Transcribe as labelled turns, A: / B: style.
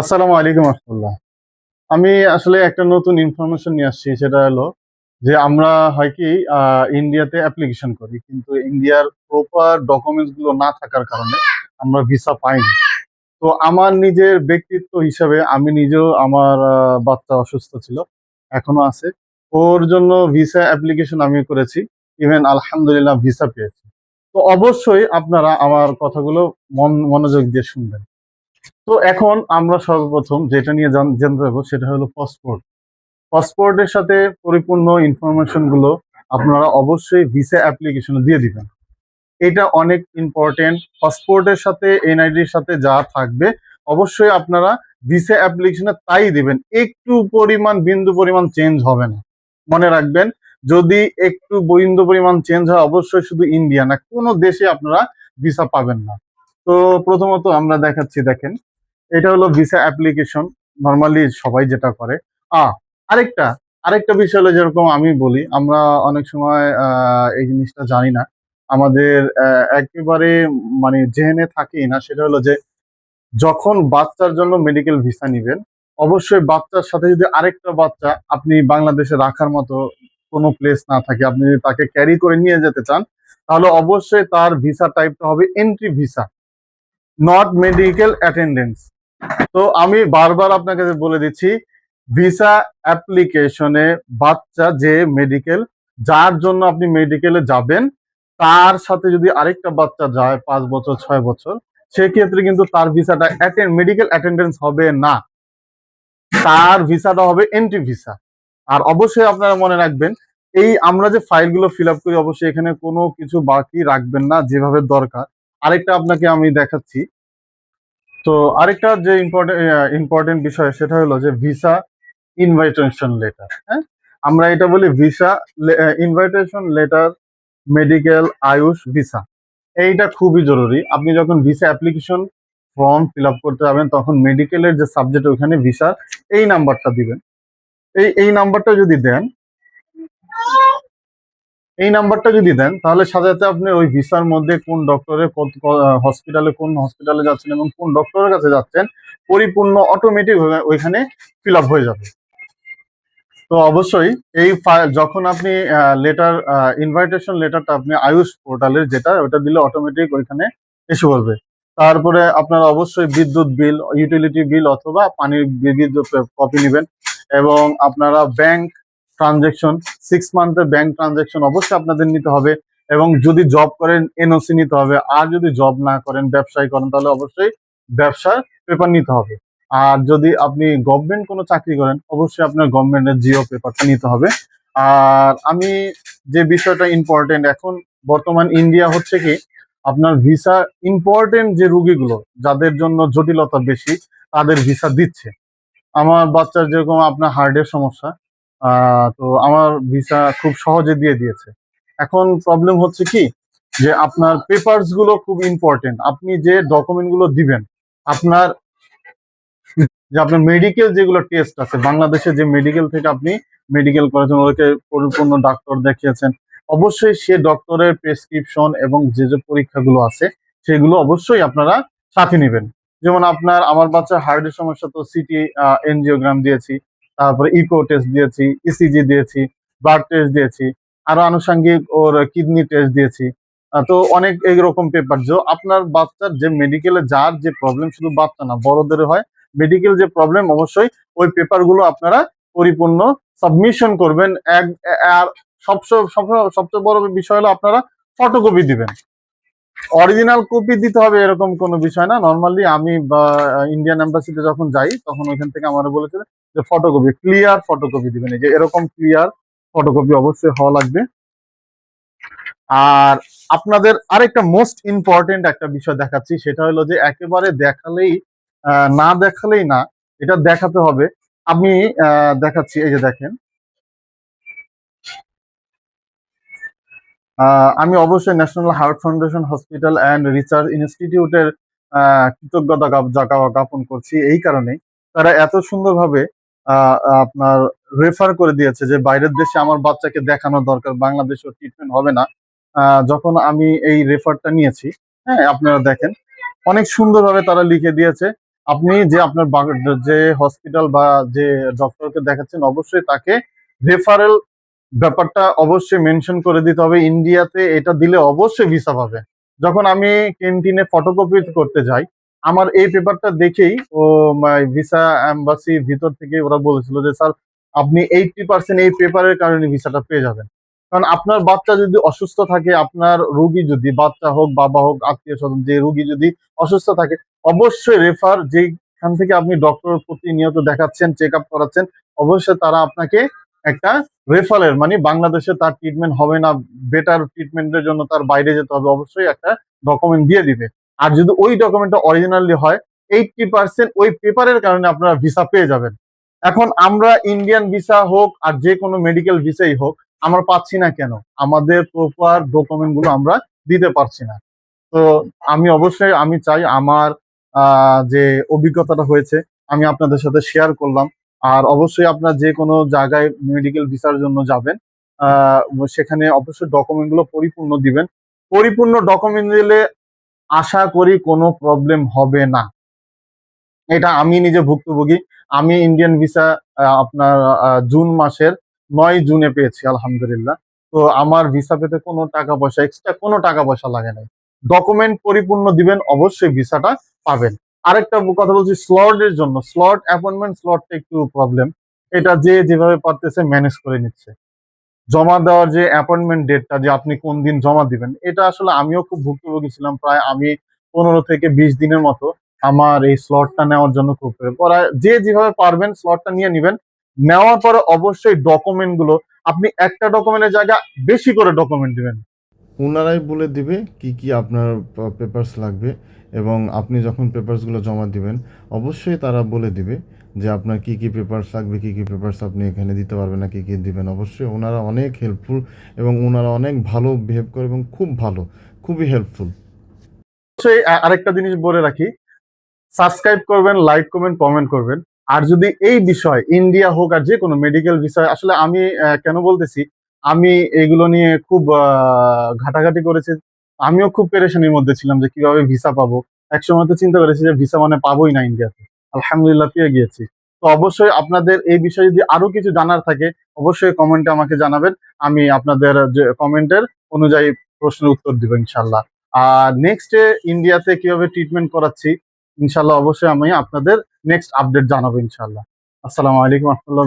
A: আসসালামু আলাইকুম রহমতুল্লাহ। আমি আসলে একটা নতুন ইনফরমেশন নিয়ে আসছি, সেটা হলো যে আমরা হয় কি ইন্ডিয়াতে অ্যাপ্লিকেশন করি, কিন্তু ইন্ডিয়ার প্রপার ডকুমেন্টসগুলো না থাকার কারণে আমরা ভিসা পাই না তো আমার নিজের ব্যক্তিত্ব হিসাবে আমি নিজেও আমার বাচ্চা অসুস্থ ছিল, এখনও আছে। ওর জন্য ভিসা অ্যাপ্লিকেশন আমি করেছি ইভেন আলহামদুলিল্লাহ ভিসা পেয়েছি। তো অবশ্যই আপনারা আমার কথাগুলো মন, মনোযোগ দিয়ে শুনবেন। তো এখন আমরা সর্বপ্রথম যেটা নিয়ে জানতে যাব সেটা হলো পাসপোর্ট পাসপোর্টের সাথে পরিপূর্ণ ইনফরমেশনগুলো আপনারা অবশ্যই ভিসা অ্যাপ্লিকেশনে দিয়ে দিবেন। এটা অনেক ইম্পর্টেন্ট পাসপোর্টের সাথে এনআইডির সাথে যা থাকবে, অবশ্যই আপনারা ভিসা অ্যাপ্লিকেশনে তাই দিবেন। একটু পরিমাণ, বিন্দু পরিমাণ চেঞ্জ হবে না। মনে রাখবেন, যদি একটু বিন্দু পরিমাণ চেঞ্জ হয়, অবশ্যই শুধু ইন্ডিয়া না, কোনো দেশে আপনারা ভিসা পাবেন না। তো প্রথমত আমরা দেখাচ্ছি, দেখেন, এটা হলো ভিসা অ্যাপ্লিকেশন নর্মালি সবাই যেটা করে। আ, আরেকটা আরেকটা বিষয় হলো যেরকম আমি বলি, আমরা অনেক সময় এই জিনিসটা জানি না। আমাদের একেবারে মানে জেনে থাকি না, সেটা হলো যে যখন বাচ্চার জন্য মেডিকেল ভিসা নিবেন, অবশ্যই বাচ্চার সাথে যদি আরেকটা বাচ্চা আপনি বাংলাদেশে রাখার মতো কোনো প্লেস না থাকে, আপনি যদি তাকে ক্যারি করে নিয়ে যেতে চান, তাহলে অবশ্যই তার ভিসা টাইপটা হবে entry visa not medical attendance তো আমি বারবার আপনাকে বলে দিচ্ছি ভিসা অ্যাপ্লিকেশনে বাচ্চা যে মেডিকেল যার জন্য আপনি মেডিকেলে যাবেন, তার সাথে যদি আরেকটা বাচ্চা যায় পাঁচ বছর, ছয় বছর, সেক্ষেত্রে কিন্তু তার ভিসাটা মেডিকেল অ্যাটেন্ডেন্স হবে না। তার ভিসাটা হবে এন্ট্রি ভিসা আর অবশ্যই আপনারা মনে রাখবেন, এই আমরা যে ফাইলগুলো ফিল আপ করি, অবশ্যই এখানে কোনো কিছু বাকি রাখবেন না, যেভাবে দরকার। আরেকটা আপনাকে আমি দেখাচ্ছি। তো আরেকটা যে ইম্পর্টেন্ট ইম্পর্টেন্ট বিষয়, সেটা হলো যে ভিসা ইনভাইটেশন লেটার হ্যাঁ? আমরা এটা বলি visa invitation letter medical AYUSH visa এইটা খুবই জরুরি। আপনি যখন ভিসা অ্যাপ্লিকেশন ফর্ম ফিল করতে যাবেন, তখন মেডিকেলের যে সাবজেক্ট ওখানে ভিসা এই নাম্বারটা দিবেন। এই এই নাম্বারটা যদি দেন এই নাম্বারটা যদি দেন, তাহলে সাথে সাথে আপনি ওই ভিসার মধ্যে কোন ডক্টরের হসপিটালে কোন হসপিটালে যাচ্ছেন এবং কোন ডক্টরের কাছে যাচ্ছেন, পরিপূর্ণ অটোমেটিক ওইখানে ফিল হয়ে যাবে। তো অবশ্যই এই যখন আপনি লেটার ইনভাইটেশন লেটারটা আপনি আয়ুষ পোর্টালের যেটা, ওটা দিলে অটোমেটিক ওইখানে এসে পড়বে তারপরে আপনারা অবশ্যই বিদ্যুৎ বিল ইউটিলিটি বিল অথবা পানির বিদ্যুৎ কপি নেবেন এবং আপনারা ব্যাংক ট্রানজেকশন সিক্স মান্থের ব্যাংক ট্রানজেকশন অবশ্যই আপনাদের নিতে হবে এবং যদি জব করেন এনওসি নিতে হবে। আর যদি জব না করেন, ব্যবসায় করেন, তাহলে অবশ্যই ব্যবসার পেপার নিতে হবে। আর যদি আপনি গভর্নমেন্ট কোনো চাকরি করেন, অবশ্যই আপনার গভর্নমেন্টের জিও পেপারটা নিতে হবে। আর আমি যে বিষয়টা ইম্পর্টেন্ট এখন বর্তমান ইন্ডিয়া হচ্ছে কি, আপনার ভিসা ইম্পর্টেন্ট যে রুগীগুলো, যাদের জন্য জটিলতা বেশি, তাদের ভিসা দিচ্ছে। আমার বাচ্চার যেরকম আপনার হার্টের সমস্যা তো আমার ভিসা খুব সহজে দিয়ে দিয়েছে। এখন প্রবলেম হচ্ছে কি? যে আপনার পেপারসগুলো খুব ইম্পর্টেন্ট আপনি যে ডকুমেন্টগুলো দিবেন, আপনার যে আপনার মেডিকেল যেগুলো টেস্ট আছে, বাংলাদেশে যে মেডিকেল থেকে আপনি মেডিকেল করেছেন, ওদেরকে পরিপূর্ণ ডাক্তার দেখিয়েছেন, অবশ্যই সে ডক্টরের প্রেসক্রিপশন এবং যে যে পরীক্ষাগুলো আছে, সেগুলো অবশ্যই আপনারা সাথে নেবেন। যেমন আপনার, আমার বাচ্চার হার্টের সমস্যা, তো সিটি এনজিওগ্রাম দিয়েছি। তারপরে ইকো টেস্ট দিয়েছি ইসিজি দিয়েছি ব্লাড টেস্ট দিয়েছি, আরও আনুষঙ্গিক ওর কিডনি টেস্ট দিয়েছি। তো অনেক এইরকম পেপার যে আপনার বাচ্চার যে মেডিকেলে যার যে প্রবলেম শুধু বাচ্চা না, বড়দের হয় মেডিকেল যে প্রবলেম অবশ্যই ওই পেপারগুলো আপনারা পরিপূর্ণ সাবমিশন করবেন। এক, আর সবচেয়ে সবচেয়ে বড় বিষয় হলো আপনারা ফটোকপি দিবেন। অরিজিনাল কপি দিতে হবে এরকম কোনো বিষয় না। নর্মালি আমি ইন্ডিয়ান এম্বাসিতে যখন যাই, তখন ওইখান থেকে আমার বলেছিল ফটোকপি ক্লিয়ার ফটোকপি দিবেন। এই যে এরকম ক্লিয়ার ফটোকপি অবশ্যই হওয়া লাগবে। আর আপনাদের আরেকটা মোস্ট ইম্পর্টেন্ট একটা বিষয় দেখাচ্ছি, সেটা হলো যে একেবারে দেখালেই না দেখালেই না, এটা দেখাতে হবে। আমি দেখাচ্ছি, এই যে দেখেন। আমি অবশ্যই National Heart Foundation Hospital and Research ইনস্টিটিউটের কৃতজ্ঞতা জ্ঞাপন করছি এই কারণে তারা এত সুন্দরভাবে আপনার রেফার করে দিয়েছে যে বাইরের দেশে আমার বাচ্চাকে দেখানো দরকার, বাংলাদেশেও ট্রিটমেন্ট হবে না। যখন আমি এই রেফারটা নিয়েছি হ্যাঁ আপনারা দেখেন, অনেক সুন্দরভাবে তারা লিখে দিয়েছে। আপনি যে আপনার যে হসপিটাল বা যে ডক্টরকে দেখাচ্ছেন, অবশ্যই তাকে রেফারেল ব্যাপারটা অবশ্যই মেনশন করে দিতে হবে। ইন্ডিয়াতে এটা দিলে অবশ্যই ভিসা পাবে। যখন আমি ক্যান্টিনে ফটোকপি করতে যাই আমার এই পেপারটা দেখেই, ও ভিসা এম্বাসির ভিতর থেকে ওরা বলেছিল যে, স্যার, আপনি এইটটি পার্সেন্ট এই পেপারের কারণে ভিসাটা পেয়ে যাবেন। কারণ আপনার বাচ্চা যদি অসুস্থ থাকে, আপনার রুগী যদি, বাচ্চা হোক, বাবা হোক আত্মীয় স্বজন যে রোগী যদি অসুস্থ থাকে, অবশ্যই রেফার যেখান থেকে আপনি ডক্টর প্রতিনিয়ত দেখাচ্ছেন চেক আপ করাচ্ছেন, অবশ্যই তারা আপনাকে একটা রেফারের মানে বাংলাদেশে তার ট্রিটমেন্ট হবে না বেটার ট্রিটমেন্টের জন্য তার বাইরে যেতে হবে, অবশ্যই একটা ডকুমেন্ট দিয়ে দিবে। আর যদি ওই ডকুমেন্টটা অরিজিনালি হয় এইটটি পার্সেন্ট ওই পেপারের কারণে আপনারা ভিসা পেয়ে যাবেন। এখন আমরা ইন্ডিয়ান ভিসা হোক আর যে কোনো মেডিকেল ভিসাই হোক, আমরা পাচ্ছি না কেন? আমাদের প্রপার ডকুমেন্টগুলো আমরা দিতে পারছি না। তো আমি অবশ্যই, আমি চাই আমার যে অভিজ্ঞতাটা হয়েছে, আমি আপনাদের সাথে শেয়ার করলাম। আর অবশ্যই আপনার যে কোনো জায়গায় মেডিকেল ভিসার জন্য যাবেন সেখানে অবশ্যই ডকুমেন্টগুলো পরিপূর্ণ দিবেন। পরিপূর্ণ ডকুমেন্ট দিলে আশা করি কোনো প্রবলেম হবে না। এটা আমি নিজে ভুক্তভোগী। আমি ইন্ডিয়ান ভিসা আপনার জুন মাসের নয় জুনে পেয়েছি, আলহামদুলিল্লাহ। তো আমার ভিসা পেতে কোনো টাকা পয়সা এক্সট্রা কোনো টাকা পয়সা লাগে নাই। ডকুমেন্ট পরিপূর্ণ দিবেন, অবশ্যই ভিসাটা পাবেন। আরেকটা কথা বলছি স্লটের জন্য। স্লট অ্যাপয়েন্টমেন্ট স্লটটা একটু প্রবলেম এটা যে যেভাবে পারতেছে ম্যানেজ করে নিচ্ছে। জমা দেওয়ার যে অ্যাপয়েন্টমেন্ট ডেটটা যে আপনি কোন দিন জমা দিবেন, এটা আসলে আমিও খুব ভুক্তভোগী ছিলাম প্রায় আমি পনেরো থেকে বিশ দিনের মতো আমার এই স্লটটা নেওয়ার জন্য খুব যে যেভাবে পারবেন স্লটটা নিয়ে নেবেন। নেওয়ার পরে অবশ্যই ডকুমেন্টগুলো, আপনি একটা ডকুমেন্টের জায়গা বেশি করে ডকুমেন্ট দিবেন।
B: ওনারাই বলে দিবে কি কি আপনার পেপারস লাগবে এবং আপনি যখন পেপারসগুলো জমা দিবেন, অবশ্যই তারা বলে দিবে যে আপনার কি কি পেপারস লাগবে কি কি পেপারস আপনি এখানে দিতে পারবেন না, কি কি দিবেন, অবশ্যই ওনারা অনেক হেল্পফুল এবং ওনারা অনেক ভালো বিহেভ করে এবং খুব ভালো, খুবই হেল্পফুল
A: অবশ্যই আরেকটা জিনিস বলে রাখি সাবস্ক্রাইব করবেন লাইক করবেন কমেন্ট করবেন। আর যদি এই বিষয় ইন্ডিয়া হোক আর যে কোনো মেডিকেল বিষয়, আসলে আমি কেন বলতেছি, আমি এগুলো নিয়ে খুব ঘাটাঘাটি করেছি। আমিও খুব পেরেশানির মধ্যে ছিলাম যে কীভাবে ভিসা পাবো। একসময় তো চিন্তা করেছি যে ভিসা মানে পাবোই না ইন্ডিয়াতে আলহামদুলিল্লাহ পেয়ে গিয়েছি। তো অবশ্যই আপনাদের এই বিষয়ে যদি আরও কিছু জানার থাকে, অবশ্যই কমেন্টে আমাকে জানাবেন। আমি আপনাদের যে কমেন্টের অনুযায়ী প্রশ্নের উত্তর দিব ইনশাল্লাহ আর নেক্সটে ইন্ডিয়াতে কীভাবে ট্রিটমেন্ট করাচ্ছি ইনশাল্লাহ অবশ্যই আমি আপনাদের নেক্সট আপডেট জানাব ইনশাল্লাহ আসসালামু আলাইকুম রহমতুল্লাহ